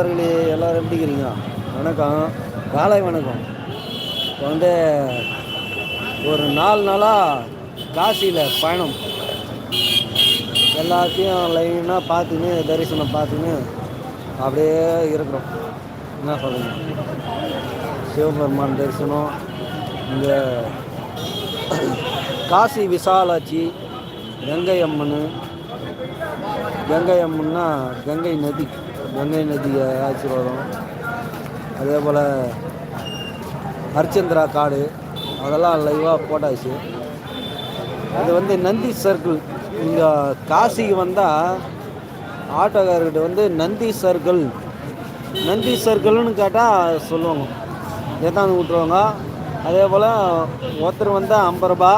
நண்பர்களே எல்லோரும் எப்படி இருக்கிறீங்க வணக்கம். காலை வணக்கம். இப்போ வந்து ஒரு நாலு நாளாக காசியில் பயணம். எல்லாத்தையும் லைனாக பார்த்துன்னு தரிசனம் பார்த்துன்னு அப்படியே இருக்கிறோம். என்ன சொல்லுங்க சிவபெருமான் தரிசனம் இந்த காசி விசாலாட்சி கங்கை அம்மன். கங்கை அம்மன்னா கங்கை நதி. கங்கை நதி ஆசீர்வாதம். அதே போல் ஹரிச்சந்திரா காடு அதெல்லாம் லைவாக போட்டாச்சு. அது வந்து நந்தி சர்க்கிள் இங்கே காசிக்கு வந்தால் ஆட்டோக்காரர்கிட்ட வந்து நந்தி சர்க்கிள் நந்தி சர்க்கிள்னு கேட்டால் சொல்லுவாங்க. ஏத்தாந்து விட்ருவாங்க அதே போல் ஒருத்தர் வந்தால் ஐம்பது ரூபா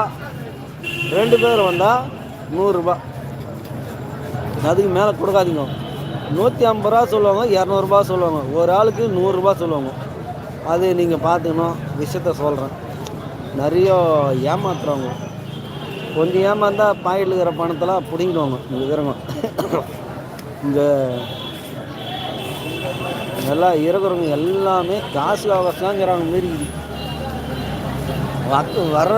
ரெண்டு பேர் வந்தால் நூறுரூபா அதுக்கு மேலே கொடுக்காதீங்க. நூற்றி ஐம்பது ரூபா சொல்லுவாங்க இரநூறுபா சொல்லுவாங்க. ஒரு ஆளுக்கு நூறுரூபா சொல்லுவாங்க. அது நீங்கள் பார்த்துக்கணும் விஷயத்த சொல்கிறேன் நிறைய ஏமாத்துறவங்க. கொஞ்சம் ஏமாந்தால் பாயில் இருக்கிற பணத்தெல்லாம் பிடிங்கிடுவாங்க. இங்கே இருக்கிறவங்க இங்கே எல்லாம் இருக்கிறவங்க எல்லாமே காசு அவகாசங்கிறாங்க மாரி இருக்குது வர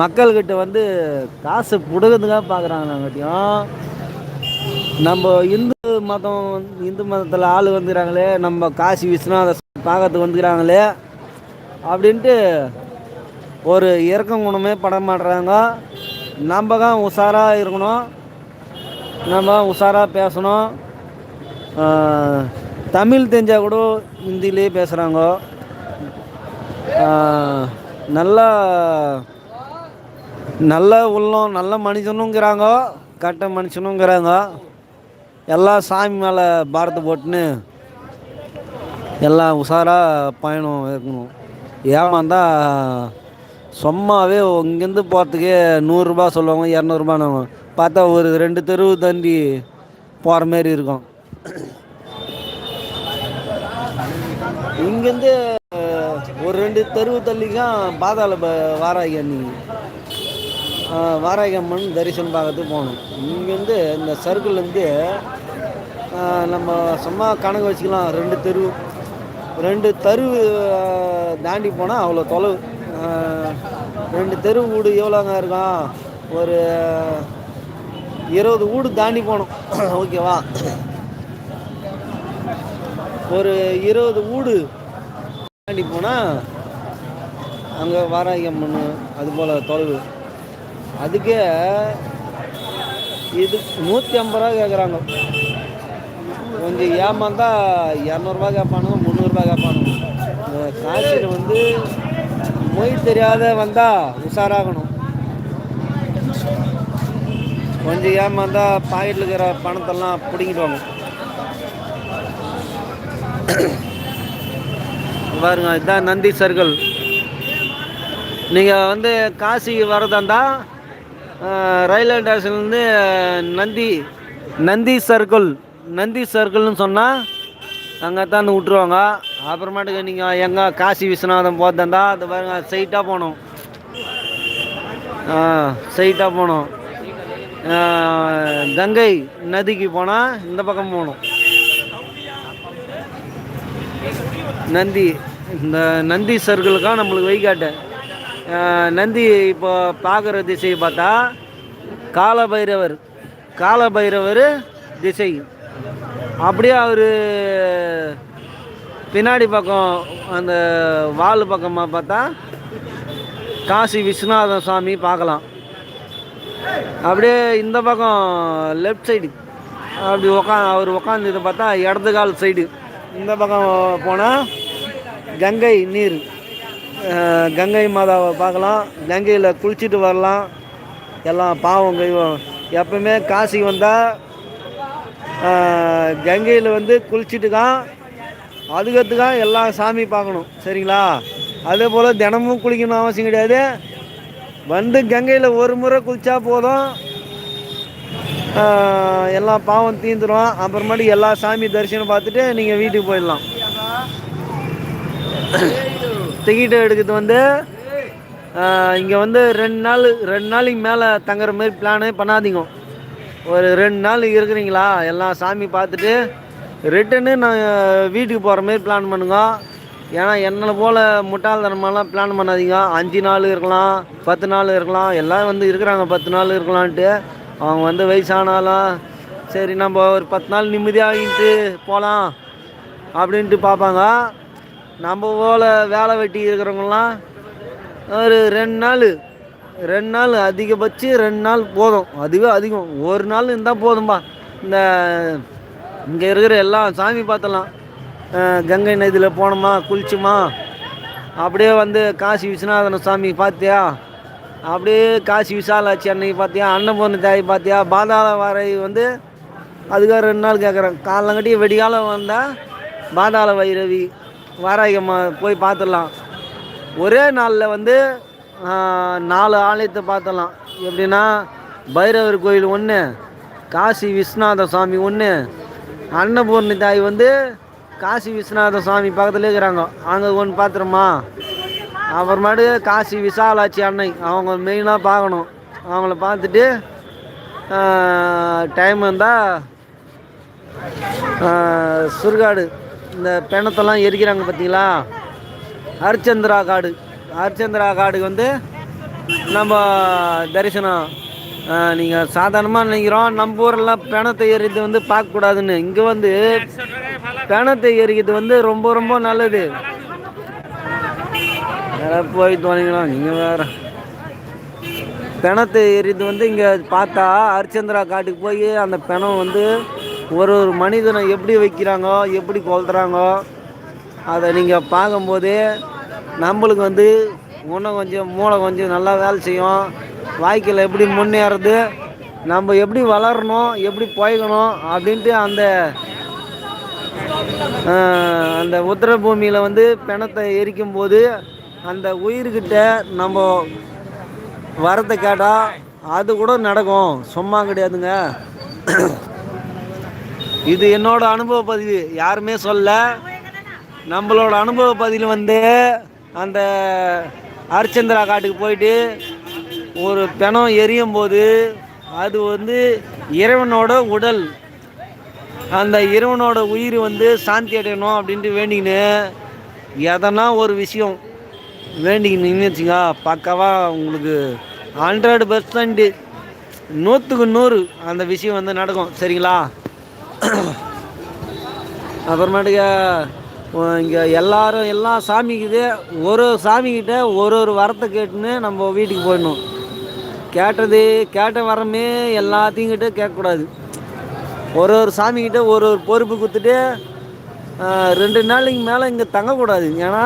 மக்கள்கிட்ட வந்து காசு பிடுங்கிறதுக்காக பார்க்குறாங்களாங்கட்டியும் நம்ம இந்து மதம் இந்து மதத்தில் ஆள் வந்துக்கிறாங்களே நம்ம காசி விஸ்வநாத பார்க்கறதுக்கு வந்துக்கிறாங்களே அப்படின்ட்டு ஒரு இறக்கம் குணமே பட மாட்டுறாங்க நம்ம தான் உஷாராக இருக்கணும். நம்ம உஷாராக பேசணும். தமிழ் தெரிஞ்சால் கூட ஹிந்திலே பேசுகிறாங்க நல்லா நல்ல உள்ளம் நல்ல மனுஷனுங்கிறாங்க கெட்ட மனுஷனுங்கிறாங்க. எல்லாம் சாமி மேலே பாரத்தை போட்டுன்னு எல்லாம் உஷாராக பயணம் இருக்கணும் ஏமாந்தா சும்மாவே இங்கேருந்து போகிறதுக்கே நூறுரூபா சொல்லுவாங்க இரநூறுபான்னு பார்த்தா ஒரு ரெண்டு தெருவு தண்டி போகிற மாரி இருக்கும். இங்கேருந்து ஒரு ரெண்டு தெருவு தள்ளிக்கும் பாதாள ப நீங்கள் வாராகி அம்மன் தரிசனம் பார்க்கறதுக்கு போகணும். இங்கேருந்து இந்த சர்க்கிள்லேருந்து நம்ம சும்மா கணக்கு வச்சுக்கலாம். ரெண்டு தெரு ரெண்டு தெரு தாண்டி போனால் அவ்வளோ தொலைவு ரெண்டு தெரு வீடு எவ்வளோங்க இருக்கும்? ஒரு இருபது வீடு தாண்டி போகணும். ஓகேவா? ஒரு இருபது வீடு தாண்டி போனால் அங்கே வாராகி அம்மன் அது போல் தொலைவு. அதுக்கே இது நூற்றி ஐம்பது ரூபா கேட்குறாங்க கொஞ்சம் ஏமாந்தா இரநூறுபா கேட்பானுங்க முந்நூறுபா கேட்பானுங்க இந்த காசியில் வந்து மொய் தெரியாத வந்தால் உஷாராகணும். கொஞ்சம் ஏமாந்தா பாக்கெட்டில் இருக்கிற பணத்தெல்லாம் பிடிங்கிடுவாங்க. பாருங்க இதுதான் நந்தி சர்க்கிள் நீங்கள் வந்து காசிக்கு வரதா இருந்தால் ரயில்வே ஸ்டேஷன்லேருந்து நந்தி நந்தி சர்க்கிள் நந்தி சர்க்கிள்னு சொன்னால் அங்கே தான் விட்ருவாங்க அப்புறமேட்டுக்கு நீங்கள் எங்கே காசி விஸ்வநாதம் போகிறதா இருந்தால் அது பாருங்க ஸ்ட்ரைட்டாக போகணும். ஸ்ட்ரைட்டாக போகணும். கங்கை நதிக்கு போனால் இந்த பக்கம் போகணும். நந்தி இந்த நந்தி சர்க்கிளுக்காக நம்மளுக்கு வழிகாட்டு. நந்தி இப்போ பார்க்குற திசையை பார்த்தா காலபைரவர் காலபைரவர் திசை. அப்படியே அவர் பின்னாடி பக்கம் அந்த வால் பக்கமாக பார்த்தா காசி விஸ்வநாத சுவாமி பார்க்கலாம். அப்படியே இந்த பக்கம் லெஃப்ட் சைடு அப்படி உக்கா அவர் உக்காந்து பார்த்தா இடது கால் சைடு இந்த பக்கம் போனால் கங்கை நீர். கங்கை மாதாவை பார்க்கலாம். கங்கையில் குளிச்சுட்டு வரலாம். எல்லாம் பாவம் கைவம் எப்பவுமே காசிக்கு வந்தால் கங்கையில் வந்து குளிச்சுட்டு தான் அதுக்கத்து தான் எல்லா சாமி பார்க்கணும். சரிங்களா? அதே போல் தினமும் குளிக்கணும் அவசியம் கிடையாது. வந்து கங்கையில் ஒரு முறை குளித்தா போதும். எல்லாம் எல்லா பாவம் தீந்துரும். அப்புறமேட்டு எல்லா சாமி தரிசனம் பார்த்துட்டு நீங்கள் வீட்டுக்கு போயிடலாம். டிக்கெட் எடுக்கிறது வந்து இங்கே வந்து ரெண்டு நாள் ரெண்டு நாளைக்கு மேலே தங்குற மாதிரி பிளானே பண்ணாதீங்க. ஒரு ரெண்டு நாள் இருக்கிறீங்களா? எல்லாம் சாமி பார்த்துட்டு ரிட்டனு நான் வீட்டுக்கு போகிற மாதிரி பிளான் பண்ணுங்க. ஏன்னா என்னை போல் முட்டாள்தனமெல்லாம் பிளான் பண்ணாதீங்க. அஞ்சு நாள் இருக்கலாம் பத்து நாள் இருக்கலாம். எல்லாம் வந்து இருக்கிறாங்க பத்து நாள் இருக்கலான்ட்டு அவங்க வந்து வயசானாலும் சரி நம்ம ஒரு பத்து நாள் நிம்மதியாகிட்டு போகலாம் அப்படின்ட்டு பார்ப்பாங்க. நம்ம போல் வேலை வெட்டி இருக்கிறவங்களாம் ஒரு ரெண்டு நாள் ரெண்டு நாள் அதிகபட்சம் ரெண்டு நாள் போதும். அதுவே அதிகம். ஒரு நாள் இருந்தால் போதும்பா. இந்த இங்கே இருக்கிற எல்லாம் சாமி பார்த்தலாம் கங்கை நதியில் போனோமா குளிச்சுமா அப்படியே வந்து காசி விஸ்வநாதன சாமி பார்த்தியா அப்படியே காசி விசாலாட்சி அன்னைக்கு பார்த்தியா அன்னபூர்ண தாய் பார்த்தியா பாதாள வாரை வந்து அதுக்காக ரெண்டு நாள் கேட்குறேன் காலங்கட்டி வெடிகாலம் வந்தால் பாதாள வைரவி வாராகியம்மா போய் பார்த்துடலாம். ஒரே நாளில் வந்து நாலு ஆலயத்தை பார்த்துடலாம். எப்படின்னா பைரவர் கோயில் ஒன்று காசி விஸ்வநாத சுவாமி ஒன்று அன்னபூர்ணி தாய் வந்து காசி விஸ்வநாத சுவாமி பக்கத்துலேயே இருக்கிறாங்க. அங்கே ஒன்று பார்த்துருமா? அப்புறமேட்டு காசி விசாலாட்சி அன்னை அவங்க மெயினாக பார்க்கணும். அவங்கள பார்த்துட்டு டைம் இருந்தால் சுருகாடு இந்த பிணத்தெல்லாம் எரிக்கிறாங்க பார்த்தீங்களா? ஹரிச்சந்திரா காடு. ஹரிச்சந்திரா காடுக்கு வந்து நம்ம தரிசனம். நீங்கள் சாதாரணமாக நினைக்கிறோம். நம்ம ஊரெல்லாம் பிணத்தை எரிது வந்து பார்க்கக்கூடாதுன்னு. இங்கே வந்து பிணத்தை எரிக்கிறது வந்து ரொம்ப ரொம்ப நல்லது. போய் தோணிங்களா நீங்கள் வேறு. பிணத்தை எரிது வந்து இங்கே பார்த்தா ஹரிச்சந்திரா காட்டுக்கு போய் அந்த பிணம் வந்து ஒரு ஒரு மனிதனை எப்படி வைக்கிறாங்கோ எப்படி கொளுத்துறாங்க அதை நீங்கள் பார்க்கும்போதே நம்மளுக்கு வந்து இன்னும் கொஞ்சம் மூளை கொஞ்சம் நல்லா வேலை செய்யும். வாழ்க்கையில் எப்படி முன்னேறது நம்ம எப்படி வளரணும் எப்படி போய்க்கணும் அப்படின்ட்டு அந்த அந்த உத்தர பூமியில் வந்து பிணத்தை எரிக்கும் போது அந்த உயிர்கிட்ட நம்ம வரத்தை கேட்டால் அது கூட நடக்கும். சும்மா கிடையாதுங்க. இது என்னோட அனுபவ பதிவு. யாருமே சொல்ல. நம்மளோட அனுபவ பதிவு வந்து அந்த ஹரிச்சந்திரா காட்டுக்கு போயிட்டு ஒரு பிணம் எரியும் போது அது வந்து இறைவனோட உடல். அந்த இறைவனோட உயிர் வந்து சாந்தி அடையணும் அப்படின்ட்டு வேண்டிக்கின்னு எதனா ஒரு விஷயம் வேண்டிக்கின்னு வச்சுங்க பக்காவாக உங்களுக்கு ஹண்ட்ரட் பர்சன்ட்டு நூற்றுக்கு நூறு அந்த விஷயம் வந்து நடக்கும். சரிங்களா? அப்புறமேட்டுக்கு இங்கே எல்லாரும் எல்லா சாமிக்குது ஒரு ஒரு சாமிக்கிட்ட ஒரு ஒரு வரத்தை கேட்டுன்னு நம்ம வீட்டுக்கு போயிடணும். கேட்டது கேட்ட வரமே எல்லாத்தையும் கிட்ட கேட்கக்கூடாது. ஒரு ஒரு சாமிக்கிட்ட ஒரு ஒரு பொறுப்பு கொடுத்துட்டு ரெண்டு நாளைக்கு மேலே இங்கே தங்கக்கூடாது. ஏன்னா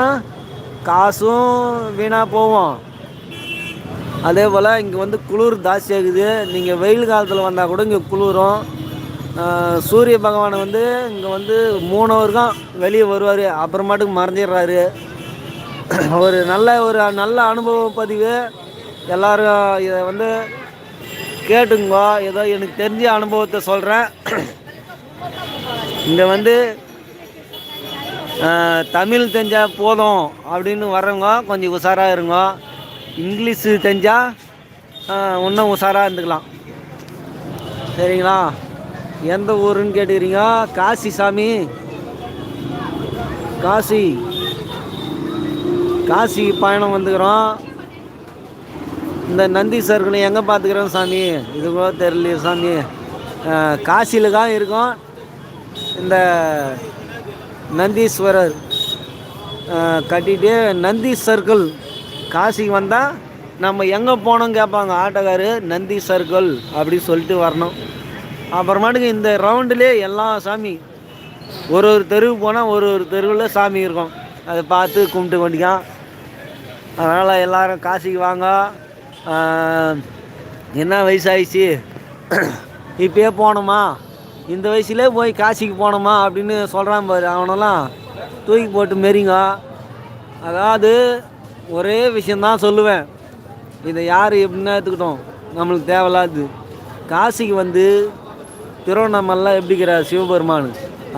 காசும் வீணாக போவோம் அதே போல் இங்கே வந்து குளிர் ஜாஸ்தி நீங்கள் வெயில் காலத்தில் வந்தால் கூட இங்கே குளிரும். சூரிய பகவான் வந்து இங்கே வந்து மூணு தான் வெளியே வருவார் அப்புறமாட்டுக்கு மறைஞ்சிடுறாரு ஒரு நல்ல ஒரு நல்ல அனுபவ பதிவு. எல்லாரும் இதை வந்து கேட்டுங்க. ஏதோ எனக்கு தெரிஞ்ச அனுபவத்தை சொல்கிறேன் இங்கே வந்து தமிழ் தெரிஞ்சால் போதும் அப்படின்னு வர்றவங்க கொஞ்சம் உஷாராக இருங்க. இங்கிலீஷு தெரிஞ்சால் இன்னும் உஷாராக இருந்துக்கலாம். சரிங்களா? எந்த ஊருன்னு கேட்டுக்கிறீங்க? காசி சாமி. காசி. காசி பயணம் வந்துக்கிறோம். இந்த நந்தி சர்க்கிள் எங்கே பார்த்துக்கிறோம் சாமி? இது கூட தெரியலையே சாமி. காசியில் தான் இருக்கும். இந்த நந்தீஸ்வரர் கட்டிட்டு நந்தி சர்க்கிள். காசிக்கு வந்தால் நம்ம எங்கே போனோம் கேட்பாங்க ஆட்டோக்காரு நந்தி சர்க்கிள் அப்படின்னு சொல்லிட்டு வரணும். அப்புறமாட்டுக்கு இந்த ரவுண்டுலே எல்லா சாமி ஒரு ஒரு தெருவுக்கு போனால் ஒரு ஒரு தெருவில் சாமி இருக்கும். அதை பார்த்து கும்பிட்டு கொண்டிக்கான் அதனால் எல்லோரும் காசிக்கு வாங்க. என்ன வயசாயிடுச்சு இப்பயே போகணுமா? இந்த வயசுலேயே போய் காசிக்கு போனோமா அப்படின்னு சொல்கிறான் பாரு. அவனெல்லாம் தூக்கி போட்டு மெரிங்க. அதாவது ஒரே விஷயந்தான் சொல்லுவேன். இதை யார் எப்படின்னா எடுத்துக்கிட்டோம். நம்மளுக்கு தேவையில்லாது காசிக்கு வந்து திருவண்ணாமலையில் எப்படிக்கிறார் சிவபெருமான்.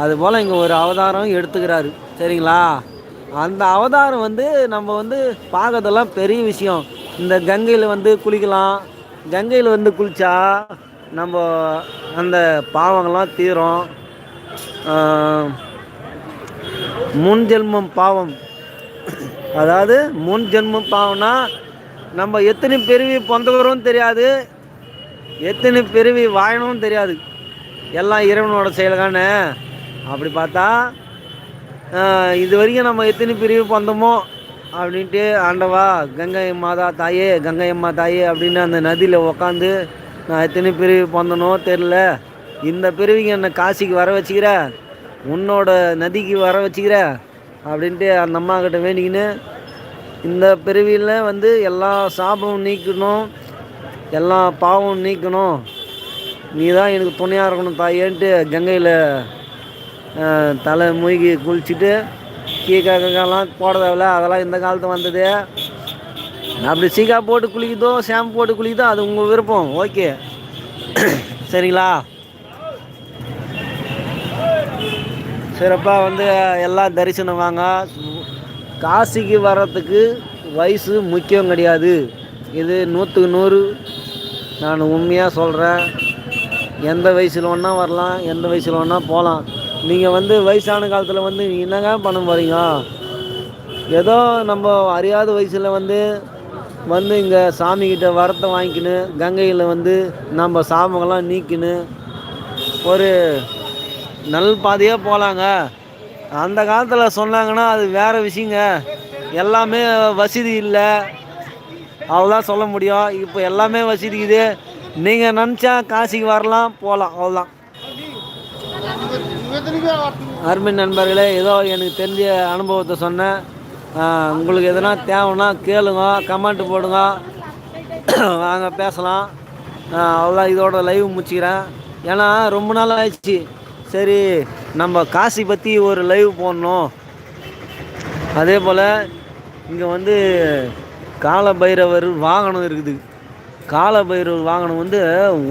அது போல் இங்கே ஒரு அவதாரம் எடுத்துக்கிறாரு. சரிங்களா? அந்த அவதாரம் வந்து நம்ம வந்து பார்க்கறதெல்லாம் பெரிய விஷயம். இந்த கங்கையில் வந்து குளிக்கலாம். கங்கையில் வந்து குளித்தா நம்ம அந்த பாவங்கள்லாம் தீரும். முன் ஜென்மம் பாவம். அதாவது முன் ஜென்மம் பாவம்னா நம்ம எத்தனை பிறவி பொந்தவரும் தெரியாது. எத்தனை பிறவி வாழணும் தெரியாது. எல்லாம் இறைவனோட செயல்கானே அப்படி பார்த்தா இது வரைக்கும் நம்ம எத்தனை பிரிவு பந்தமோ அப்படின்ட்டு ஆண்டவா கங்கை மாதா தாயே கங்கை அம்மா தாயே அப்படின்னு அந்த நதியில் உக்காந்து நான் எத்தனை பிரிவு பந்தனோ தெரில இந்த பிரிவுக்கு என்னை காசிக்கு வர வச்சுக்கிற உன்னோட நதிக்கு வர வச்சுக்கிற அப்படின்ட்டு அந்த அம்மா கிட்ட வேண்டிக்கின்னு இந்த பிறவியில் வந்து எல்லா சாபமும் நீக்கணும் எல்லா பாவம் நீக்கணும். நீ தான் எனக்கு துணையாக இருக்கணும் தாயேன்ட்டு கங்கையில் தலை மூழ்கி குளிச்சுட்டு கீக்கா போட தேவையில்ல அதெல்லாம் இந்த காலத்து வந்தது. அப்படி சீக்கா போட்டு குளிக்குதோ ஷாம்பு போட்டு குளிக்குதோ அது உங்கள் விருப்பம். ஓகே. சரிங்களா? சிறப்பாக வந்து எல்லாம் தரிசனம் வாங்க. காசிக்கு வர்றதுக்கு வயசு முக்கியம் கிடையாது. இது நூற்றுக்கு நூறு. நான் உண்மையாக சொல்கிறேன் எந்த வயசில் ஒன்றா வரலாம் எந்த வயசில் ஒன்றா போகலாம். நீங்கள் வந்து வயசான காலத்தில் வந்து என்னங்க பண்ண போகிறீங்க ஏதோ நம்ம அறியாத வயசில் வந்து வந்து இங்கே சாமிக்கிட்ட வரத்தை வாங்கிக்கின்னு கங்கையில் வந்து நம்ம சாமங்கள்லாம் நீக்கின்னு ஒரு நல் பாதையாக போகலாங்க அந்த காலத்தில் சொன்னாங்கன்னா அது வேறு விஷயங்க. எல்லாமே வசதி இல்லை. அவ்வளோதான் சொல்ல முடியும். இப்போ எல்லாமே வசதி இது நீங்கள் நினச்சா காசிக்கு வரலாம் போகலாம் அவ்வளோதான் அருமை நண்பர்களே ஏதோ எனக்கு தெரிஞ்ச அனுபவத்தை சொன்னேன். உங்களுக்கு எதனா தேவைன்னா கேளுங்க கமெண்ட் போடுங்க. வாங்க பேசலாம். அவ்வளோ அவ்வளோதான் இதோட லைவ் முடிச்சுக்கிறேன். ஏன்னா ரொம்ப நாள் ஆயிடுச்சு. சரி நம்ம காசி பற்றி ஒரு லைவ் போடணும். அதே போல் இங்கே வந்து கால பைரவர் வாகனம் இருக்குது. கால பைரவர் வாகனம் வந்து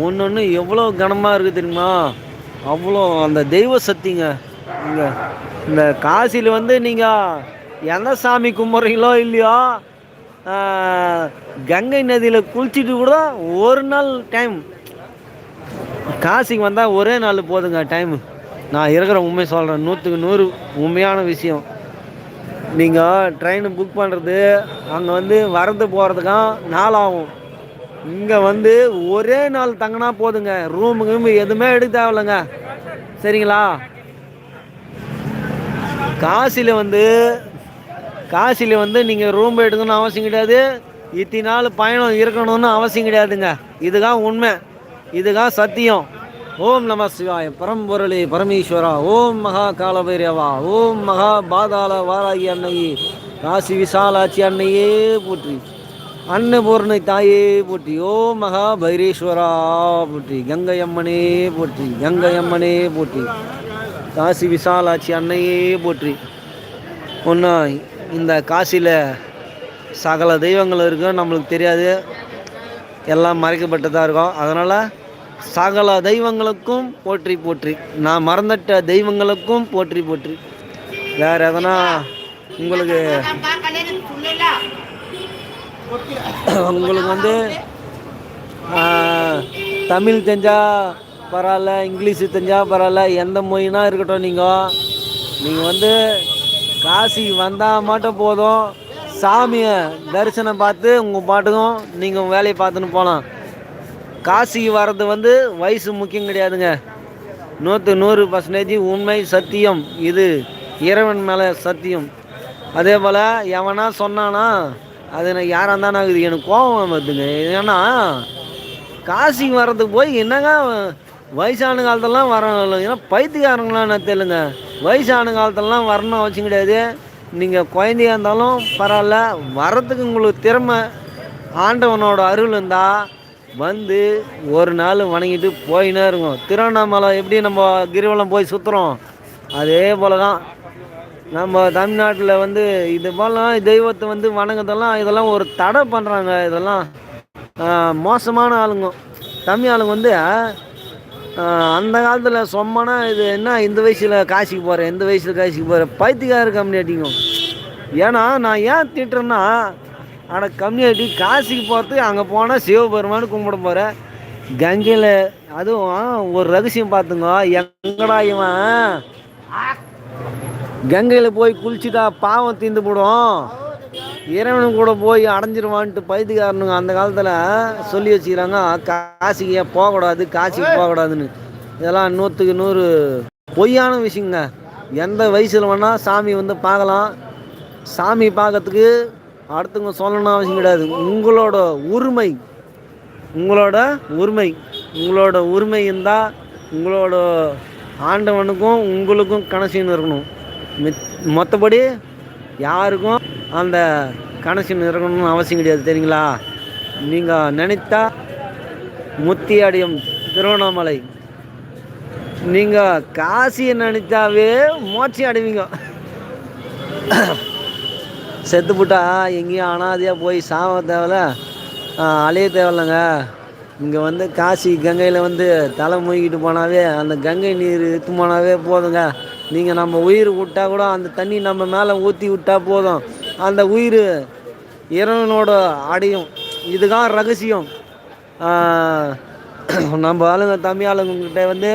ஒன்று ஒன்று எவ்வளோ கனமாக இருக்குது தெரியுமா? அவ்வளோ அந்த தெய்வ சக்திங்க. இங்கே இந்த காசியில் வந்து நீங்கள் எந்த சாமி கும்பிட்றீங்களோ இல்லையோ கங்கை நதியில் குளிச்சுட்டு கூட ஒரு நாள் டைம் காசிக்கு வந்தால் ஒரே நாள் போதுங்க டைமு நான் இருக்கிற உண்மை சொல்கிறேன் நூற்றுக்கு நூறு உண்மையான விஷயம். நீங்கள் ட்ரெயினு புக் பண்ணுறது அங்கே வந்து வரது போகிறதுக்கும் நாள் ஆகும் இங்கே வந்து ஒரே நாள் தங்கினா போதுங்க. ரூமு கீமு எதுவுமே எடுக்க தேவையில்லைங்க. சரிங்களா? காசியில் வந்து காசியில் வந்து நீங்கள் ரூம் எடுக்கணும்னு அவசியம் கிடையாது. இத்தனை நாள் பயணம் இருக்கணும்னு அவசியம் கிடையாதுங்க. இதுதான் உண்மை. இதுதான் சத்தியம். ஓம் நம சிவாய பரம்பொருளி பரமேஸ்வரா. ஓம் மகா காலபைரவா. ஓம் மகா பாதாள வாராகி அன்னையே. காசி விசாலாட்சி அன்னையே போற்றி. அன்னபூர்ணை தாயே போற்றி ஓ மகா பைரேஸ்வரா போற்றி கங்கை அம்மனே போற்றி கங்கை அம்மனே போற்றி. காசி விசாலாட்சி அன்னையே போற்றி. ஒன்றா இந்த காசியில் சகல தெய்வங்கள் இருக்கும் நம்மளுக்கு தெரியாது. எல்லாம் மறைக்கப்பட்டதாக இருக்கும். அதனால் சகல தெய்வங்களுக்கும் போற்றி போற்றி. நான் மறந்துட்ட தெய்வங்களுக்கும் போற்றி போற்றி. வேறு எதனா உங்களுக்கு உங்களுக்கு வந்து தமிழ் தெரிஞ்சால் பரவாயில்ல இங்கிலீஷு தெரிஞ்சால் பரவாயில்ல எந்த மொழினா இருக்கட்டும் நீங்கள் நீங்கள் வந்து காசி வந்தால் மட்டும் போதும். சாமியை தரிசனம் பார்த்து உங்கள் பாட்டுக்கும் நீங்கள் வேலையை பார்த்துன்னு போகலாம் காசிக்கு வர்றது வந்து வயசு முக்கியம் கிடையாதுங்க. நூற்று நூறு பர்சன்டேஜ் உண்மை சத்தியம். இது இறைவன் மேலே சத்தியம். அதே போல் எவனா சொன்னானா அது எனக்கு யாராக இருந்தாலும் ஆகுது. எனக்கு கோபம் வருதுங்க. ஏன்னா காசிக்கு வர்றதுக்கு போய் என்னங்க வயசான காலத்தெல்லாம் வரணும். ஏன்னா பைத்தியக்காரங்களாம் நான் தெரியலங்க. வயசான காலத்தெல்லாம் வரணும் அவசியம் கிடையாது. நீங்கள் குழந்தையா இருந்தாலும் பரவாயில்ல. வரத்துக்கு உங்களுக்கு திறமை ஆண்டவனோட அருள் இருந்தால் வந்து ஒரு நாள் வணங்கிட்டு போயினே இருக்கும் திருவண்ணாமலை எப்படி நம்ம கிரிவலம் போய் சுற்றுறோம் அதே போல தான் நம்ம தமிழ்நாட்டில் வந்து இது போலாம் தெய்வத்தை வந்து வணங்குதெல்லாம் இதெல்லாம் ஒரு தடை பண்ணுறாங்க இதெல்லாம். மோசமான ஆளுங்க. தமிழ் ஆளுங்க வந்து அந்த காலத்தில் சொம்மனா இது என்ன இந்த வயசில் காசிக்கு போகிறேன் இந்த வயசில் காசிக்கு போகிறேன் பைத்தியக்கார கம்யூனிட்டிங்க. ஏன்னா நான் ஏன் திட்டுறேன்னா ஆனால் கம்யூனிட்டி காசிக்கு போகிறதுக்கு அங்கே போனால் சிவபெருமானு கும்பிட போகிறேன் கங்கையில் அதுவும் ஒரு ரகசியம் பார்த்துங்க எங்கடா இவன்? கங்கையில் போய் குளிச்சுட்டா பாவம் தீந்து போடும். இறைவனும் கூட போய் அடைஞ்சிருவான்ட்டு பைத்தியக்காரனுங்க அந்த காலத்தில் சொல்லி வச்சுக்கிறாங்க காசிக்கு ஏன் போகக்கூடாது காசிக்கு போகக்கூடாதுன்னு. இதெல்லாம் நூற்றுக்கு நூறு பொய்யான விஷயங்க. எந்த வயசில் வேணால் சாமி வந்து பார்க்கலாம். சாமி பார்க்கறதுக்கு அடுத்தவங்க சொல்லணும் அவசியம் கிடையாது. உங்களோட உரிமை உங்களோட உரிமை உங்களோட உரிமை இருந்தால் உங்களோட ஆண்டவனுக்கும் உங்களுக்கும் கனெக்ஷன் இருக்கணும். மித் மற்றபடி யாருக்கும் அந்த கனெக்ஷன் இருக்கணும்னு அவசியம் கிடையாது தெரியுங்களா? நீங்கள் நினைத்தா முத்தி அடையும் திருவண்ணாமலை. நீங்கள் காசியை நினைச்சாவே மோட்சி அடைவீங்க. செத்துப்புட்டா எங்கேயும் அனாதையாக போய் சாவ தேவையில்ல அலைய தேவையில்லைங்க இங்கே வந்து காசி கங்கையில் வந்து தலை மூழ்கிட்டு போனாவே அந்த கங்கை நீர் இட்டு போனாவே போதுங்க. நீங்கள் நம்ம உயிர் விட்டா கூட அந்த தண்ணி நம்ம மேலே ஊற்றி விட்டா போதும். அந்த உயிர் இறைவனோட அடையும். இதுதான் ரகசியம். நம்ம ஆளுங்க தமிழ் ஆளுங்கக்கிட்ட வந்து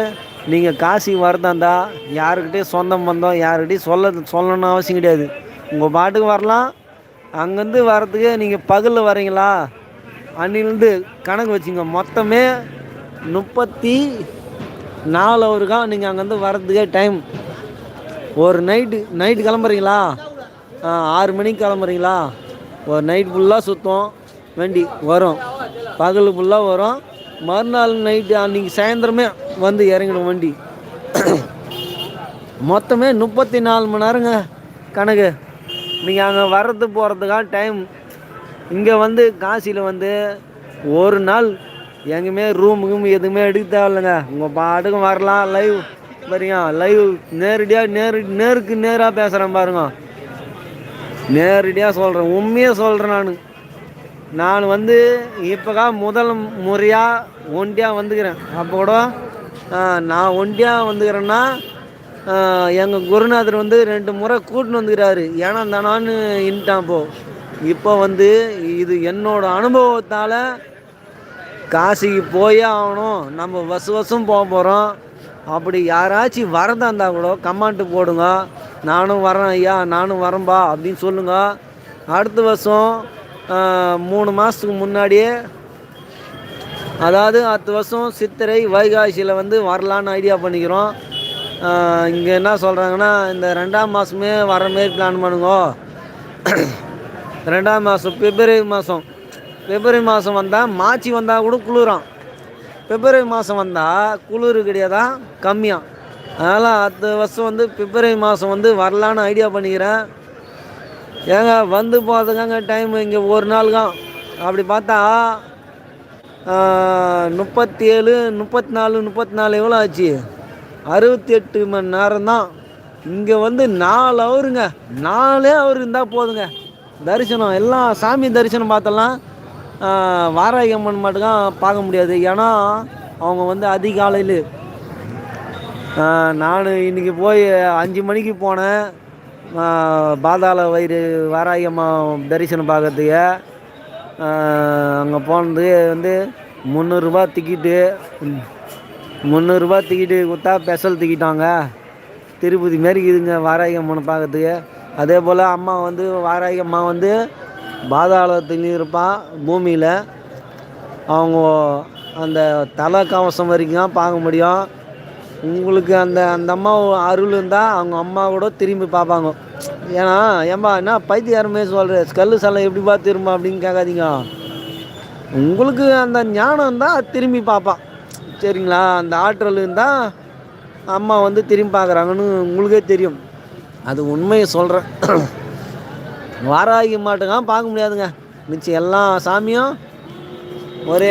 நீங்கள் காசி வரதாந்தா யாருக்கிட்டே சொந்தம் பந்தம் யாருக்கிட்டையும் சொல்ல சொல்லணும்னு அவசியம் கிடையாது. உங்கள் பாட்டுக்கு வரலாம். அங்கேருந்து வர்றதுக்கு நீங்கள் பகலில் வரீங்களா அன்னிலேருந்து கணக்கு வச்சுங்க. மொத்தமே முப்பத்தி நாலு அவருக்கா நீங்கள் அங்கேருந்து வர்றதுக்கே டைம் ஒரு நைட்டு நைட்டு கிளம்புறீங்களா? ஆ, ஆறு மணிக்கு கிளம்புறீங்களா? ஒரு நைட் ஃபுல்லாக சுற்றும் வண்டி வரும். பகல் ஃபுல்லாக வரும். மறுநாள் நைட்டு அன்றைக்கி சாயந்தரமே வந்து இறங்கிடும் வண்டி. மொத்தமே முப்பத்தி நாலு மணி நேரங்க கணக்கு. நீங்கள் அங்கே வர்றது போகிறதுக்காக டைம் இங்கே வந்து காசியில் வந்து ஒரு நாள் எங்கேயுமே ரூமுக்கும் எதுவுமே எடுக்க தேவையில்லைங்க. உங்கள் பாட்டுக்கும் வரலாம் லைவ் பாருங்க லைவ் நேரடியாக நேரு நேருக்கு நேராக பேசுகிறேன் பாருங்க. நேரடியாக சொல்கிறேன் உண்மையாக சொல்கிறேன் நான். நான் வந்து இப்போக்கா முதல் முறையாக ஒண்டியாக வந்துக்கிறேன். அப்போ கூட நான் ஒண்டியாக வந்துக்கிறேன்னா எங்கள் குருநாதர் வந்து ரெண்டு முறை கூட்டின்னு வந்துக்கிறாரு. ஏன்னா தானான்னு இன்ட்டான் போ. இப்போ வந்து இது என்னோட அனுபவத்தால் காசிக்கு போயே ஆகணும். நம்ம வசு வசம் போக போகிறோம் அப்படி யாராச்சும் வரதா இருந்தால் கூட கமாண்ட்டு போடுங்க. நானும் வரேன் ஐயா நானும் வரேன்பா அப்படின்னு சொல்லுங்க. அடுத்த வருஷம் மூணு மாதத்துக்கு முன்னாடியே அதாவது அடுத்த வருஷம் சித்திரை வைகாசியில் வந்து வரலான்னு ஐடியா பண்ணிக்கிறோம். இங்கே என்ன சொல்கிறாங்கன்னா இந்த ரெண்டாம் மாதமே வர மாரி பிளான் பண்ணுங்க. ரெண்டாம் மாதம் பிப்ரவரி மாதம் பிப்ரவரி மாதம் வந்தால் மார்ச் வந்தால் கூட குளிரும். பிப்ரவரி மாதம் வந்தால் குளிர் கிடையாதா கம்மியாக அதனால் அடுத்த வருஷம் வந்து பிப்ரவரி மாதம் வந்து வரலான்னு ஐடியா பண்ணிக்கிறேன். ஏங்க வந்து போகிறதுக்காங்க டைம் இங்கே ஒரு நாள் தான். அப்படி பார்த்தா முப்பத்தி ஏழு முப்பத்தி நாலு முப்பத்தி நாலு எவ்வளோ ஆச்சு? அறுபத்தி எட்டு மணி நேரம் தான். இங்கே வந்து நாலு அவருங்க நாலே அவர் இருந்தால் போதுங்க. தரிசனம் எல்லாம் சாமி தரிசனம் பார்த்தலாம். வாராகி அம்மன் மட்டும்தான் பார்க்க முடியாது. ஏன்னா அவங்க வந்து அதிகாலையில். நான் இன்னைக்கு போய் அஞ்சு மணிக்கு போனேன். பாதாள வயிறு வாராகி அம்மா தரிசனம் பார்க்கறதுக்கு. அங்கே போனது வந்து முந்நூறுரூபா டிக்கெட்டு முந்நூறுரூபா டிக்கெட்டு கொடுத்தா ஸ்பெஷல் டிக்கெட்டாங்க திருப்பதி மாரி இருக்குதுங்க வாராகி அம்மனை பார்க்கறதுக்கு. அதே போல் அம்மா வந்து வாராகி அம்மா வந்து பாதாளத்தில் இருப்பான் பூமியில். அவங்க அந்த தலை கவசம் வரைக்கும் தான் பார்க்க முடியும். உங்களுக்கு அந்த அந்த அம்மா அருள் இருந்தால் அவங்க அம்மா கூட திரும்பி பார்ப்பாங்க. ஏன்னா ஏம்பா என்ன பைத்தியாருமே சொல்கிற ஸ்கல்லு சலம் எப்படி பார்த்து திரும்ப அப்படின்னு கேட்காதீங்க. உங்களுக்கு அந்த ஞானம் இருந்தால் திரும்பி பார்ப்பான். சரிங்களா? அந்த ஆற்றல் இருந்தால் அம்மா வந்து திரும்பி பார்க்குறாங்கன்னு உங்களுக்கே தெரியும். அது உண்மையை சொல்கிறேன் வாராகி மாட்டுக்கான் பார்க்க முடியாதுங்க. மிச்சம் எல்லா சாமியும் ஒரே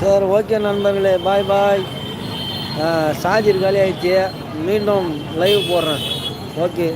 சரி ஓகே நண்பர்களே பாய் பாய். சார்ஜர் காலி ஆயிடுச்சு. மீண்டும் லைவ் போடுறேன். ஓகே.